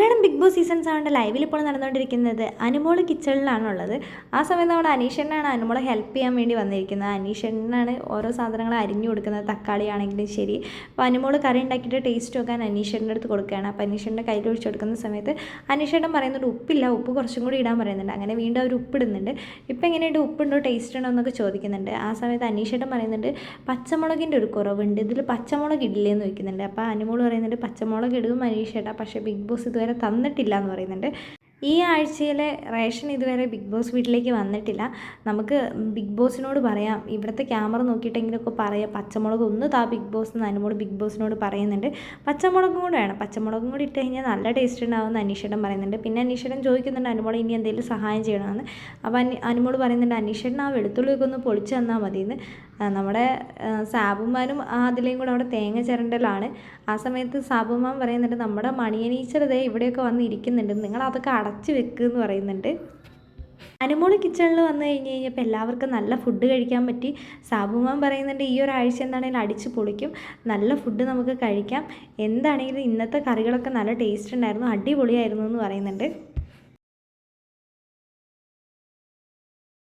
Malayalam big Boss season സെവന്റെ ലൈവിൽ ഇപ്പോൾ നടന്നുകൊണ്ടിരിക്കുന്നത്. അനുമോൾ കിച്ചണിലാണുള്ളത്. ആ സമയത്ത് നമ്മുടെ അനീഷണ്ണാണ് അനുമോളെ ഹെൽപ്പ് ചെയ്യാൻ വേണ്ടി വന്നിരിക്കുന്നത്. അനീഷണ്ണാണ് ഓരോ സാധനങ്ങൾ അരിഞ്ഞു കൊടുക്കുന്നത്. തക്കാളി ആണെങ്കിലും ശരി. അപ്പോൾ അനുമോൾ കറി ഉണ്ടാക്കിയിട്ട് ടേസ്റ്റ് നോക്കാൻ അനീഷണ്ണന്റെ അടുത്ത് കൊടുക്കുകയാണ്. അപ്പോൾ അനീഷണ്ണന്റെ കയ്യിൽ ഒഴിച്ചു കൊടുക്കുന്ന സമയത്ത് അനീഷണ്ണൻ പറയുന്നുണ്ട് ഉപ്പില്ല ഉപ്പ് കുറച്ചും കൂടി ഇടാൻ പറയുന്നുണ്ട്. അങ്ങനെ വീണ്ടും അവർ ഉപ്പിടുന്നുണ്ട് ഇപ്പം എങ്ങനെയുണ്ട് ഉപ്പുണ്ടോ ടേസ്റ്റ് ഉണ്ടോ എന്നൊക്കെ ചോദിക്കുന്നുണ്ട്. ആ സമയത്ത് അനീഷണ്ണൻ പറയുന്നുണ്ട് പച്ചമുളകിന്റെ ഒരു കുറവുണ്ട്. ഇതിൽ പച്ചമുളക് ഇടില്ലേന്ന് ചോദിക്കുന്നുണ്ട്. അപ്പോൾ അനുമോൾ പറയുന്നുണ്ട് പച്ചമുളക് ഇടും അനീഷേട്ടാ. പക്ഷേ ബിഗ് ബോസ് ഇതുവരെ തന്നിട്ടില്ല എന്ന് പറയുന്നുണ്ട്. ഈ ആഴ്ചയിലെ റേഷൻ ഇതുവരെ ബിഗ് ബോസ് വീട്ടിലേക്ക് വന്നിട്ടില്ല. നമുക്ക് ബിഗ് ബോസിനോട് പറയാം. ഇവിടുത്തെ ക്യാമറ നോക്കിയിട്ടെങ്കിലൊക്കെ പറയാം. പച്ചമുളക് ഒന്ന് താ ബിഗ് ബോസ് എന്ന് അനുമോട് ബിഗ് ബോസിനോട് പറയുന്നുണ്ട്. പച്ചമുളകും കൂടെ വേണം. പച്ചമുളകും കൂടി ഇട്ട് കഴിഞ്ഞാൽ നല്ല ടേസ്റ്റ് ഉണ്ടാവുമെന്ന് അനീഷേടൻ പറയുന്നുണ്ട്. പിന്നെ അനീഷേടൻ ചോദിക്കുന്നുണ്ട് അനുമോൾ ഇനി എന്തെങ്കിലും സഹായം ചെയ്യണമെന്ന്? അപ്പോൾ അനി അനുമോട് പറയുന്നുണ്ട് അനീഷേടൻ ആ വെളുത്തുള്ളിയൊക്കെ ഒന്ന് പൊളിച്ച് തന്നാൽ മതിയെന്ന്. നമ്മുടെ സാബുമാനും അതിലേയും കൂടെ അവിടെ തേങ്ങ ചിരണ്ടലാണ്. ആ സമയത്ത് സാബുമാൻ പറയുന്നുണ്ട് നമ്മുടെ മണിയനീച്ചർ ദേ ഇവിടെയൊക്കെ വന്ന് ഇരിക്കുന്നുണ്ട്. നിങ്ങൾ അതൊക്കെ അടച്ച് വെക്കുക എന്ന് പറയുന്നുണ്ട്. അനുമോൾ കിച്ചണിൽ വന്നു കഴിഞ്ഞ് കഴിഞ്ഞപ്പോൾ എല്ലാവർക്കും നല്ല ഫുഡ് കഴിക്കാൻ പറ്റി. സാബുമാൻ പറയുന്നുണ്ട് ഈ ഒരാഴ്ച എന്താണെങ്കിലും അടിച്ച് പൊളിക്കും. നല്ല ഫുഡ് നമുക്ക് കഴിക്കാം. എന്താണെങ്കിലും ഇന്നത്തെ കറികളൊക്കെ നല്ല ടേസ്റ്റ് ഉണ്ടായിരുന്നു. അടിപൊളിയായിരുന്നു എന്ന് പറയുന്നുണ്ട്.